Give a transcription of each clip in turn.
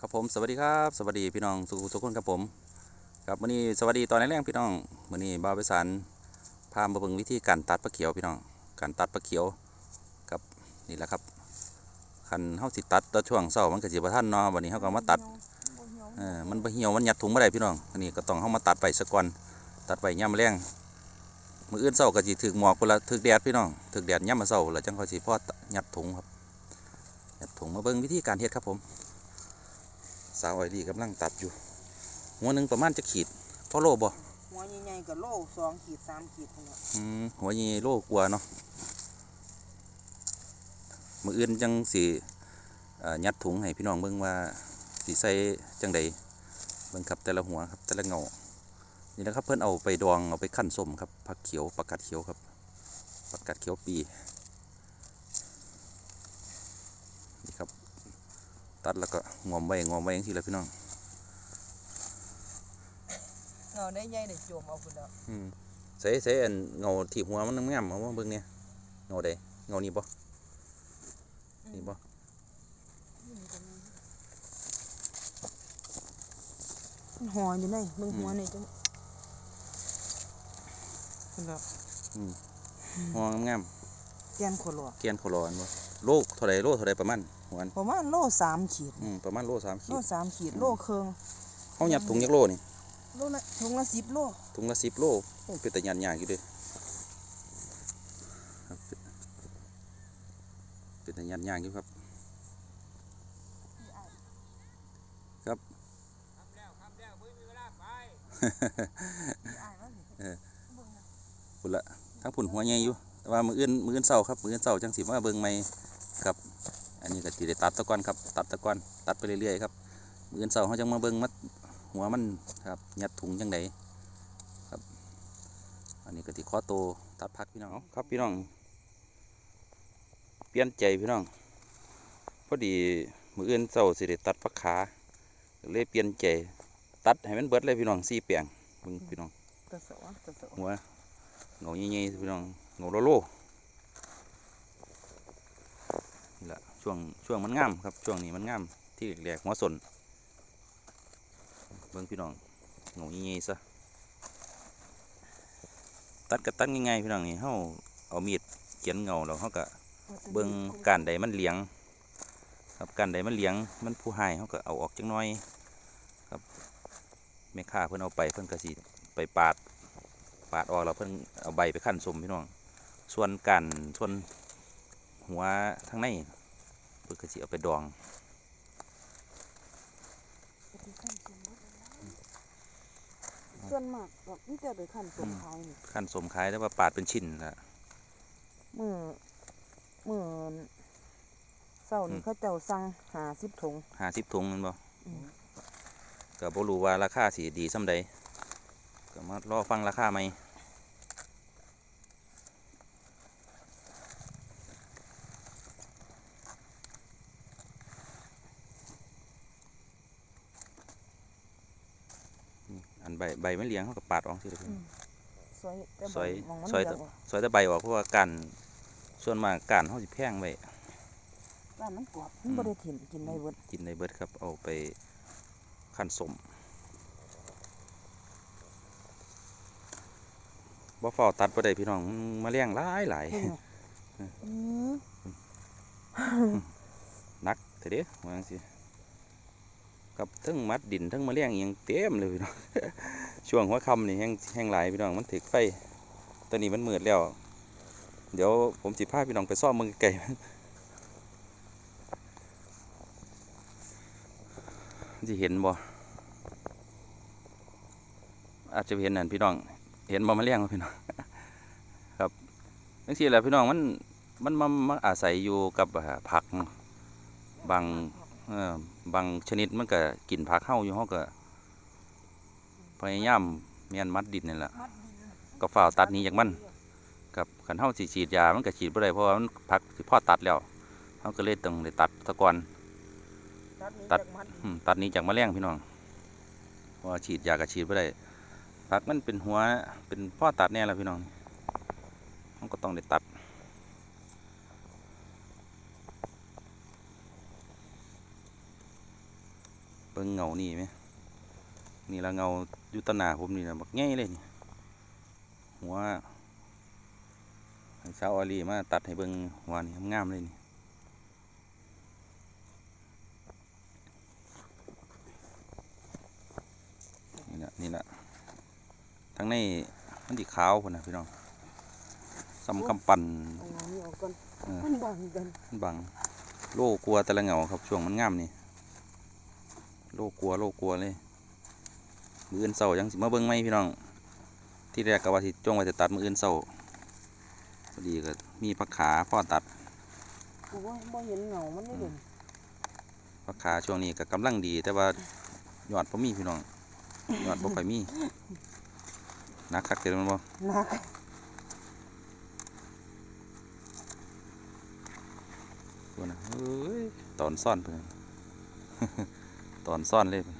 ครับผมสวัสดีครับสวัสดีพี่น้องสุขทุกคนครับผมครับวันนี้สวัสดีตอนแรกๆพี่น้องวันนี้บ่าวไปสารพามาเบิ่งวิธีการตัดปลาเขียวพี่น้องการตัดปลาเขียวครับนี่แหละครับคันเฮาสิตัดตอนช่วงเช้ามันก็สิบ่ทันเนาะวันนี้เฮาก็มาตัดเออมันบ่เหี่ยวมันยัดถุงบ่ได้พี่น้องอันนี้ก็ต้องเฮามาตัดไปซะก่อนตัดไปย่ำแรงมื้ออื่นเช้าก็สิถึกหมอกพุ่นละถึกแดดพี่น้องถึกแดดย่ำมาเช้าแล้วจังค่อยสิพอยัดถุงครับยัดถุงมาเบิ่งวิธีการเฮ็ดครับผม สาวไอรีกำลังตัดอยู่ หัวหนึ่งประมาณจะขีดพอโลบ่หัวใหญ่ๆกับโลสองขีดสามขีดพุ่นละอืมหัวยีโลกลัวาเนาะมืออื่นจังสียัดถุงให้พี่น้องเบิ่งว่าสีใส่จังใดเบิ่งครับแต่ละหัวครับแต่ละเงานี่นะครับเพื่อนเอาไปดองเอาไปขั้นส้มครับผักเขียวผักกาดเขียวครับผักกาดเขียวปีนี่ครับ ตัดแล้วก็งอมไว้งอมไว้อย่างที่ละพี่น้องเงาได้ใหญ่เด็ดโจมเอาพุ่นแล้วอืมใส่ใส่อันเงาที่หัวมันงามๆเอามาเบิ่งเนี่ยเงาใดเงานี้บ่นี่บ่มันหัวอยู่ไหนเบิ่งหัวนี่จังพุ่นแล้วหัวงามแกนโคโลๆเกียนโคลอนบ่โลเท่าใดโลเท่าใดประมาณ หัวอันประมาณโลสามขีดอืมประมาณโลสามขีโลดสามขีดโลครึ่งเฮายัดถุงยักโลนี่โลละถุงละสิบโลถุงละ10โลโอ้เป็นตะยันยากอยู่เด้ครับเป็นตะยันยากอยู่ครับพุ่นละทั้งพุ่นหัวใหญ่อยู่แต่ว่ามืออื่นมืออื่นเศร้าครับมืออื่นเศร้าจังสิมาเบิ่งใหม่ครับอั นนี้ก็สิได้ตัดตะกอนครับตัดตะกอนตัดไปเรื่อยๆครับมืออื่นเศร้าเขาจังมาเบิ่งมัดหัวมันครับยัดถุงจังไดครับ อันนี้ก็ที่ข้อโตตัดพักพี่น้องเอาครับพี่น้อง เปลี่ยนใจพี่น้องพอดีมืออื่นเศร้าสิได้ตัดพักขาก็เลยเปลี่ยนใจตัดให้มันเบิดเลยพี่น้องสี่เปียงเบิ่งพี่น้องตะเสาตะเสาหัวเงาใหญ่ๆพี่น้องเงาโลโลนี่แหละ ช่วงช่วงมันงามครับช่วงนี้มันงามที่แหลกหัวสนเบิ้งพี่น้องเงาใหญ่ๆซะตัดกระตัดง่ายๆพี่น้องนี่เฮาเอามีดเขียนเงาแล้วเฮาก็เบิ้งการใดมันเหลียง ครับการใดมันเหลียงมันผู้หายเฮาก็เอาออกจังน้อยครับแม่ค้าเพิ่นเอาไปเพิ่นก็สิไปปาดปาดออกแล้วเพิ่นเอาใบไปขั้นสมพี่น้อง ส่วนกันส่วนหัวทางใน เพิ่นก็สิเอาไปดองส่วนมากแบบนี่จะไปขั้นสมขายนี่ขั้นสมขายแล้วว่าปาดเป็นชิ้นละมือมือเศร้านี่เขาเจ้าสั่งหาสิบถุงห้าสิบถุงแมันบ่อืมก็บ่รู้ว่าราคาสิดีส่ำใดก็มารอฟังราคาไหม ใบใบมันเลี้ยงเขาก็ปาดออกสิเลยพี่ซอยแต่ซอยมองมันซอยเหลืตะงออกซอยตะใบออกเพราะว่ากันส่วนมากกันเขาสิแพงไว้ร้านมันกรอบมันบ่ได้ถิ่นกินได้เบิดกินในเบิดครับเอาไปขั้นสมบ่เฝ้าตัดบ่ได้พี่น้องมันมาเลี้ยงหลายหลายเพิ่นน่ะอือนักเถอะเด้ว่าจังซี่ กับทั้งมัดดินทั้งมาเลี้ยงอหยังเต็มเลยพี่น้องช่วงหัวค่ำนี่แห้งแห้งหลายพี่น้องมันถึกไฟตอนนี้มันมืดแล้ว เดี๋ยวผมสิพาพี่น้องไปซ่อมมือไก่จะเห็นบ่อาจจะเห็นนั่นพี่น้อง เห็นบ่มาเลี้ยงพี่น้องครับจังซี่แหละพี่น้องมันมันมามาอาศัยอยู่กับผักบางเออ บางชนิดมันก็กินผักเฮาอยู่เฮาก็พยายามแม่นมัดดินนี่แหละมัดดินก็ฝ่าวตัดหนี้จากมันกับคันเฮาสิฉีดยามันก็ฉีดบ่ได้เพราะว่ามันผักสิพอตัดแล้วเฮาก็เลยต้องได้ตัดซะก่อนตัดนี้ตัดจากมัดอืมตัดหนี้จากแมลงพี่น้องเพราะว่าฉีดยาก็ฉีดบ่ได้ผักมันเป็นหัวเป็นพ่อตัดแน่แล้วพี่น้องมันก็ต้องได้ตัด เบิ่งเงานี่ไหมนี่ละเงาอยู่ตะหนาผมนี่นะบักง่ายเลยนี่หัวให้สาวอาลีมาตัดให้เบิ่งหัวนี่งามๆเลยนี่นี่ละนี่ละทั้งในมันสีขาวพุ่นนะพี่น้องสำกำปั่นเอาเงานี่ออกก่อนเออมันบังกันมันบังโลกลัวแต่ละเหงาครับช่วงมันงามนี่ โลกลัวโลกลัวเลยมืออื่นเสายังสิมาเบิ่งไหมพี่น้อง ที่แรกก็ว่าสิจ้วงว่าจะตัดมืออื่นเสาพอดีก็มีผักขาพ่อตัดกูว่าบ่เห็นเงามันนี่เด่นผักขาช่วงนี้ก็กำลังดี แต่ว่ายอดพ่มีพี่น้องยอดพ่ค่อยมีนักคักเกินมันบ่นักตัวนะเอ้ยตอนซ่อนเพิ่น ตอนซ่อนเลยเพิ่น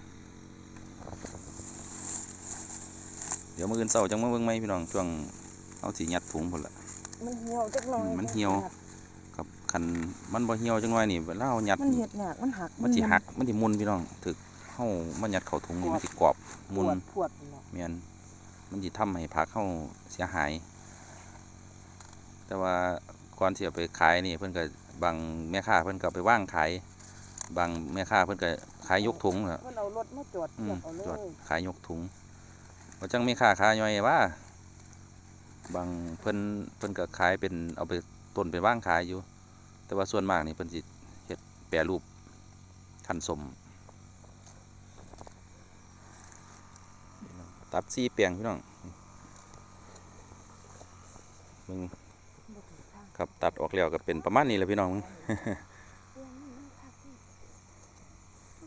เดี๋ยวมืออื่นเสาจังมาเบิ่งไหมพี่น้องช่วงเอาสียัดถุงพุ่นละมันเหี่ยวจักหน่อยอืมมันเหี่ยวครับคันมันบ่เหี่ยวจังหน่อยนี่เวลาเฮายัดมันเห็ดหนักมันหักมันสิหักมันสิมุนพี่น้องถึกเฮามันยัดเข้าถุงนี่มันสิกรอบปมุนวดปวดเนาะแม่นมันสิทำให้ผักเฮาเสียหาย แต่ว่าก่อนที่จะไปขายนี่เพิ่นก็บางแม่ค้าเพิ่นก็เอาไปว่างขาย บางแม่ค้าเพิ่นก็ขายยกถุงน่ะเพิ่นเอารถมาจอดอืเทียมบเอาเลจอดยขายยกถุงว่าจังแม่ค้าขายย่อยว่าบางเพิ่นเพิ่นก็ขายเป็นเอาไปต้นไปว่างขายอยู่ แต่ว่าส่วนมากนี่เพิ่นสิเฮ็ดแปรรูปคันสมตัดซีเปียงพี่น้องมึงบ่ถูกทางครับตัดออกแล้วก็เป็นประมาณนี้แหละพี่น้องมึง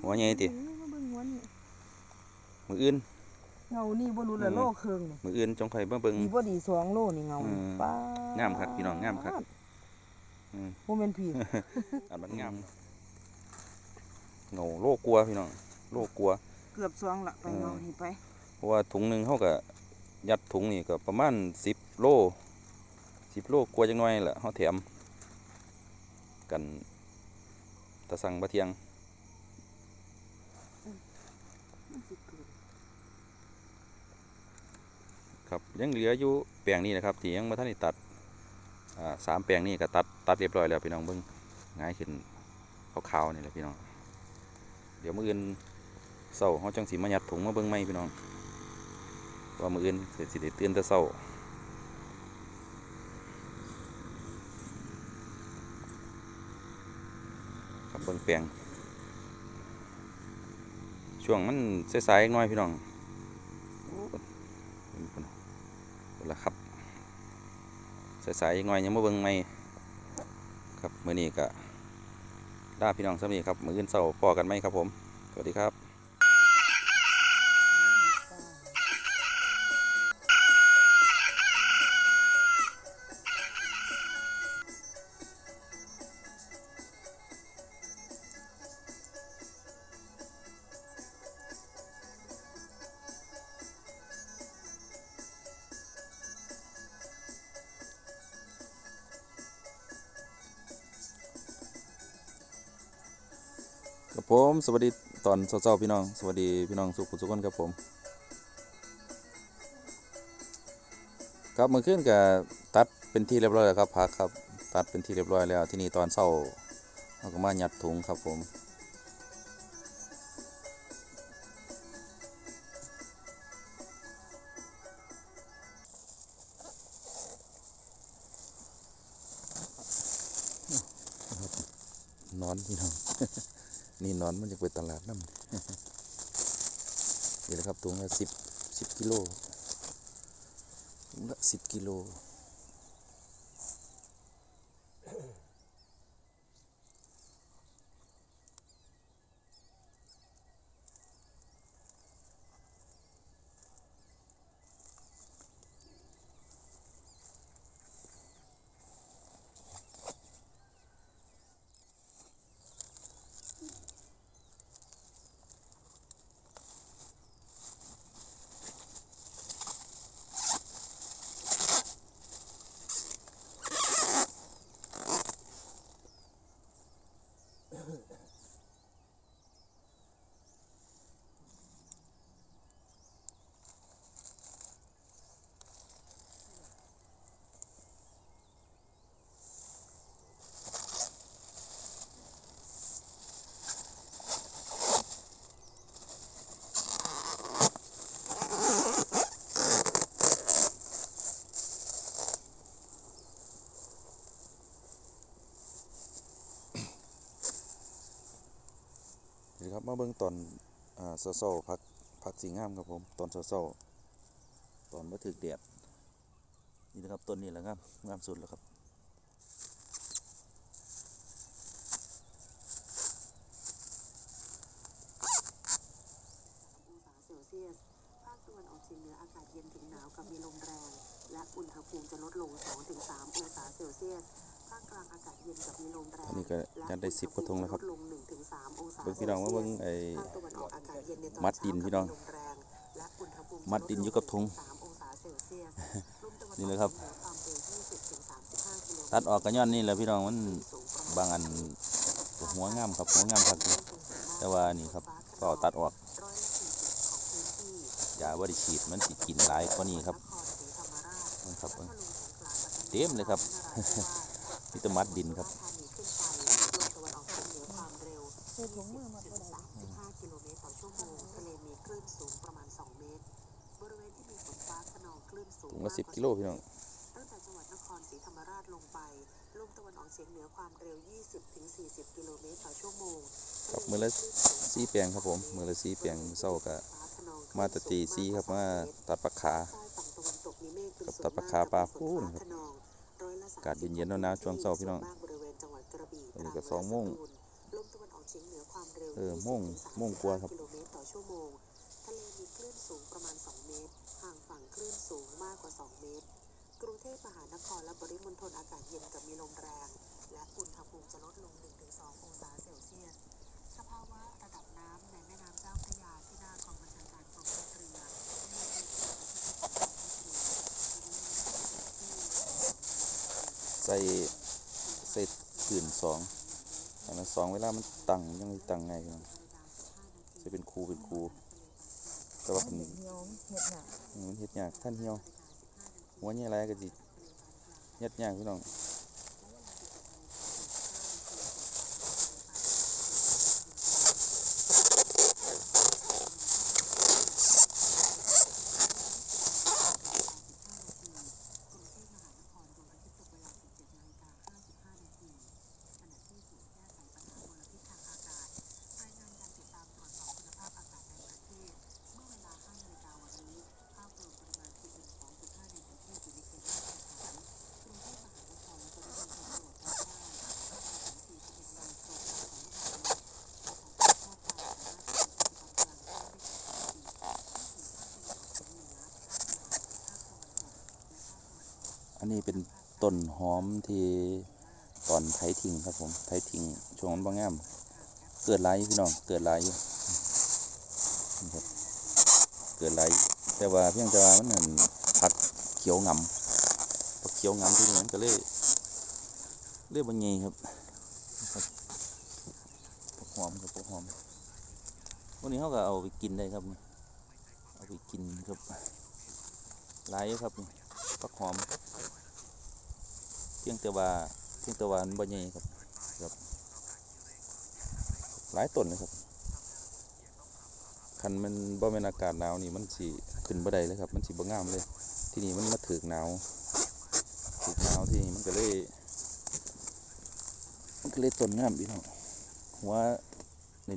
หัวใหญ่ติมาเบิ่งหัวนี่มืออื่นเงานี่บ่รู้ละอืมโลครึ่งนี่มืออื่นจงคอยเบิ่งเบิ่งดีบ่ดีสองโลนี่เงาอืมป้างามคักพี่น้องงามคักอืมบ่แม่นผีอันมันงามเงาโลกลัวพี่น้องโลกลัว เกือบสองละไปเออเงานี่ไปเพราะว่าถุงหนึ่งเขาก็ยัดถุงนี่ก็ประมาณสิบโลสิบโลกลัวาจังน้อยแหละเขาแถมกันตะสังบะเทียง มันสิเกิด ครับยังเหลืออยู่แปลงนี้นะครับที่ยังม่ทันได้ตัดสามแปลงนี้ก็ตัดตัดเรียบร้อยแล้วพี่น้องเบิ้งง่ายขึ้นขาวๆนี่แหละพี่น้อง เดี๋ยวมืออื่นเศร้าเขาจังสีมายัดถุงมาเบิ้งไหมพี่น้องว่ามืออื่นเกิดสิได้ตื่นแต่เศร้าครับเบิ้งแปลงช่วงมันสายๆอีกหน้อยพี่น้อง เป็นคนคนละครับ สายๆงน้อยยังมาเบิ่งไม่ครับมื้อนี้ก็ลาพี่น้องสำนีครับมื้ออื่นเช้าพอกันไหมครับผม สวัสดีครับ ผมสวัสดีตอนเช้าๆพี่น้อง สวัสดีพี่น้องสุขสุขคนครับผม ครับเมื่อคืนก็ตัดเป็นที่เรียบร้อยแล้วครับพักครับ ตัดเป็นที่เรียบร้อยแล้วที่นี่ตอนเช้าเราก็มาหยัดถุงครับผมนอนพี่น้อง นี่นอนมันจะไปตลาดน้ำนี่แหละครับถุงละสิบสิบกิโลละสิบกิโล มาเบิ่งตอนอ่าเศร้าๆพักพักสีงามครับผมตอนเศร้าๆตอนมาถึกแดดนี่นะครับต้นนี้แหละครับงามสุดแล้วครับองศาเซลเซียสภาคตะวันออกเฉียงเหนืออากาศเย็นถึงหนาวกับมีลมแรง และอุณหภูมิจะลดลง 2-3 องศาเซลเซียส ภาคกลางอากาศเย็นกับมีลมแรงอันนี้ก็ยัดได้ 10กว่าธงแล้วครับ เบิ่งพี่น้องมาเบิ่งไอ้ภาคตะวันออกอากาศเย็นในตอนมัดดินพี่น้องเช้ากับมีลมแรงและอุณหภูมิมัดดินอยู่กับธงจะลดล3องศาเซลเซียสลมตะวัออกนี่เลยครับฉียงหนือความเร็ว20-35กิโลเมตรตัดออกกันย้อนนี่แหละพี่น้องมันสูงประมาณบางอันหัวงามครับหัวงามครับแต่ว่านี่ครับก็เอาตัดออกร้อยละสี่สิบของพื้นที่อย่าว่าได้ฉีดมันสิกินหลายกว่านี้ครับนครศรีธรรมราชมันครับพัทลุงสงขลาปัตตานีเต็มเลยครับนราธิวาสมีแต่มัดดินครับ เร็วใส่ถุงมือมาบ่ได้35กิโลเมตรต่อชั่วโมงทะเลมีคลื่นสูงประมาณ 2 เมตร บริเวณที่มีฝนฟ้าขนองคลื่นสูงถุงละมากสิบว่ากิโลพี่น้องตั้งแต่จังหวัดนครศรีธรรมราชลงไปลมตะวันออกเฉียงเหนือความเร็ว 20-40 กิโลเมตรต่อชั่วโมงครับมือละสีแปลงครับผมมือละสีแปลงเศร้าก็มาแตตีสีครับมาตัดปลาขาใต้ฝั่งตะวันตกมีเมฆเป็นกับส่วนตัดปลามากขาปลากับฟูนฝครับฟ้าขนองร้อยละอากาศเย็นๆหนาวๆช่วงเช้าพี่น้องส่วมกบริเวณจังหวัดกระบี่อันนี้ก็ตรัสองโมง อความเร็วเออ20โมงถึงโมงกว่าครับ35กิโลเมตรต่อชั่วโมงทะเลมีคลื่นสูงประมาณ 2 เมตร ห่างฝั่งคลื่นสูงมากกว่า 2 เมตร กรุงเทพมหานครและปริมณฑลอากาศเย็นกับมีลมแรง และอุณหภูมิจะลดลง 1-2 องศาเซลเซียส สภาวะระดับน้ำในแม่น้ำเจ้าพระยาที่หน้ากองบัญชาการกองทัพเรือได้มีการประกาศที่ใส่ใส่ปืนสองอันนั้นสองเวลามัน ตั้งยังไม่ตั้งไงพี่น้องจะเป็นครูเป็นครูแต่ว่ามัมันนเหี่ยวเฮ็ดหนักมันเฮ็ดยากท่านเหี่ยวหัวใหญ่ไรก็สิเฮ็ดยากพี่น้อง นนี้เป็นต้นหอมที่ตอนไถทิ้งครับผมไถทิ้งช่วงมันบ่งาม เกิดหลายอยู่พี่น้องเกิดหลายอยู่ครับเกิดหลายแต่ว่าเพียงแต่ว่ามันนั่นผักเขียวงำผักเขียวงำที่นี่มันก็เลยเรียกว่าไงครับครับผักหอมครับผักหอมวันนี้เขาก็เอาไปกินได้ครับเอาไปกินครับหลายครับผักหอม พียงแต่ว่าเพียงแต่ว่ามันบ่ใหญ่ครับครับ หลายต้นเลยครับคันมันบ่แม่นอากาศหนาวนี่มันสิขึ้นบ่ได้เลยครับ มันสิบ่งามเลย ที่นี่มันมาถึกหนาวถึกหนาวที่นี่มันก็เลยมันก็เลยต้นงามพี่น้องหัว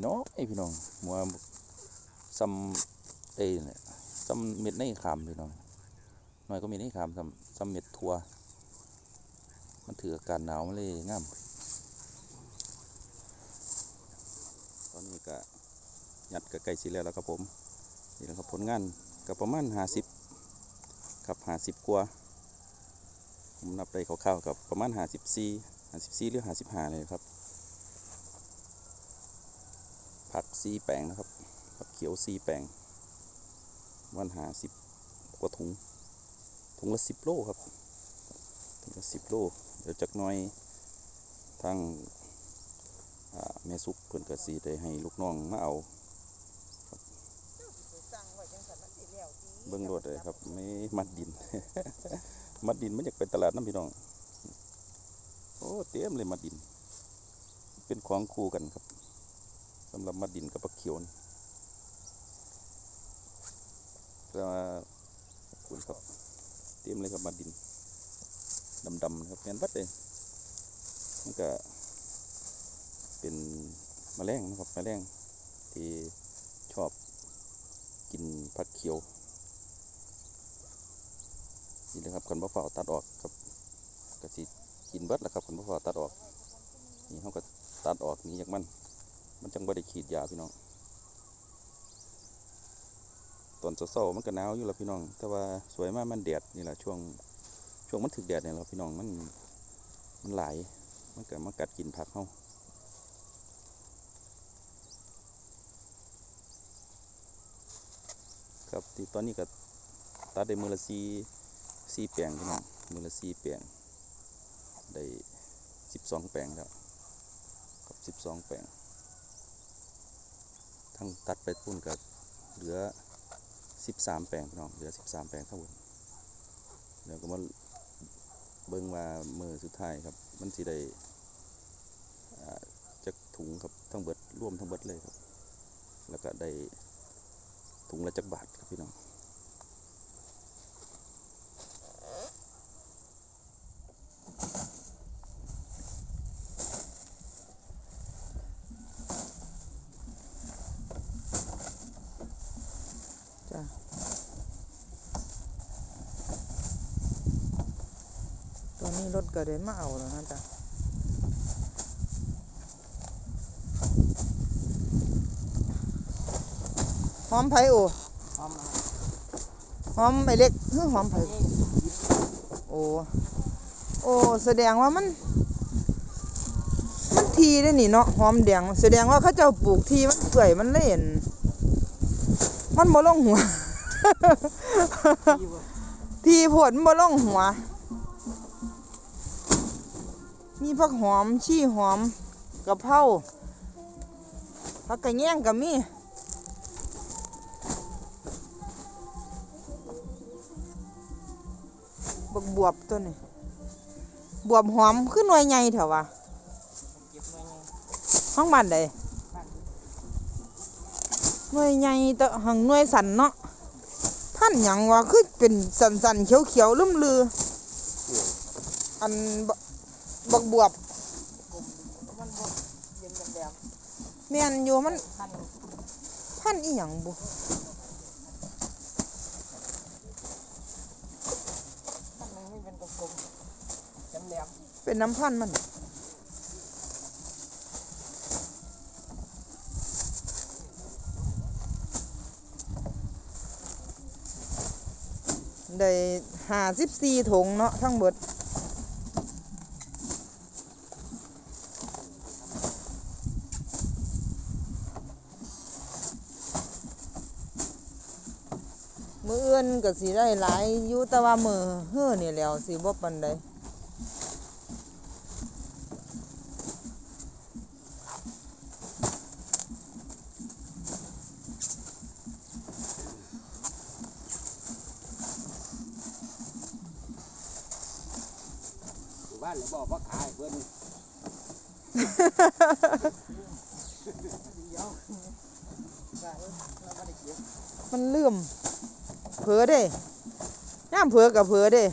น้อยๆพี่น้องหัวซ้ำเอ้เนี่ยซ้ำเม็ดในขามพี่น้องหน้อยก็เม็ดในขามซ้ำซ้ำเม็ดทัว มันถืออากาศหนาวมันเลยงามตอนนี้ก็ยัดกับไก่สิแล้วแล้วครับผมนี่แหละครับผลงานก็ประมาณห้าสิบครับห้าสิบกว่าผมนับได้คร่าวๆกับประมาณห้าสิบสี่ห้าสิบสี่หรือห้าสิบห้าเลยครับผักซีแปลงนะครับผักเขียวซีแปลงวันหาสิบกว่าถุงถุงละสิบโลครับถุงละสิบโล เดี๋ยวจักหน้อยทางอ่าแม่ซุกเพิ่นก็สิได้ให้ลูกน้องมาเอาสั่งไว้จังซั่นมันสิแล้วสิเบิ่งรถเลยครับไม่มัดดิน มัดดินมันอยากไปตลาดน้ำพี่น้อง โอ้เต็มเลยมัดดิน เป็นของคู่กันครับสำหรับมัดดินกับปลาเขียวนี่แต่ว่าขอบคุณครับเต็มเลยครับมัดดิน ดำๆนะครับแม่นบัดเลยมันก็เป็นแมลงนะครับแมลงที่ชอบกินผักเขียวนี่นะครับคันบ่เฝ้าตัดออกครับก็สิกินเบิดแหละครับคันบ่เฝ้าตัดออกนี่เขาก็ตัดออกนี้จากมันมันจังบ่ได้ขีดยาพี่น้องตอนเช้าๆมันก็หนาวอยู่แล้วพี่น้อง แต่ว่าสวยมากมันแดดนี่แหละช่วง ช่วงมันถึกแดดเนี่ยแหละพี่น้องมันมันไหลมันก็มากัดกินผักเฮาครับที่ตอนนี้ก็ตัดได้มือละสีสีแปลงพี่น้องมือละสีแปลงได้สิบสองแปลงแล้วครับสิบสองแปลงทั้งตัดไปพุ่นก็เหลือสิบสามแปลงพี่น้องเหลือสิบสามแปลงทั้งหมดเดี๋ยวก็มา เบิ่งว่ามือสุดท้ายครับ มันสิได้จักถุงครับทั้งเบิดร่วมทั้งเบิดเลยครับ แล้วก็ได้ถุงละจักบาทครับพี่น้อง จ้ะ ตอนนี้รถก็เดินมาเอาแล้วนะจ๊ะหอมไผ่โอหอมมาหอมไอเล็กเฮ้ยหอมไผ่โอ้โอ้แสดงว่ามัน มันทีได้อนี่เนาะหอมแดงแสดงว่าเขาเจ้าปลูกทีมันเปื่อยมันเล่น มันบ่ลงหัว ที่ว่าทีโผลบ่ลงหัว มีผักหอมชี่หอมกะเพราผักกระแยงก็มีบักบวบตัวนี้บวบหอมขึ้นหน่วยใหญ่เถอะวะเก็บไว้ไงห้องบ้านใดหน่วยใหญ่ต่หังหน่วยสันเนาะท่านหยังวะคือเป็นสันสันเขียวเขียวๆลุ่มลืออันบ กบวบมันบ่เย็นกันแดดแม่นอยู่มันคันพันอีหยังบุคันหนึงไม่เป็นกลมๆแหลมเป็นน้ำพันมันได้หาสิบสี่ถุงเนาะทั้งหมด มืออื่น ก็สิได้หลายอยู่แต่ว่ามือเฮ้อนี่แหล้วสิบ่ปานใดบ้านเลยบอกว่าขายเพิ่นๆเดียวก็เออเราบ่ได้เก็บมันลืม เผลอเด้ย่ามเผลอกับเผลอเด้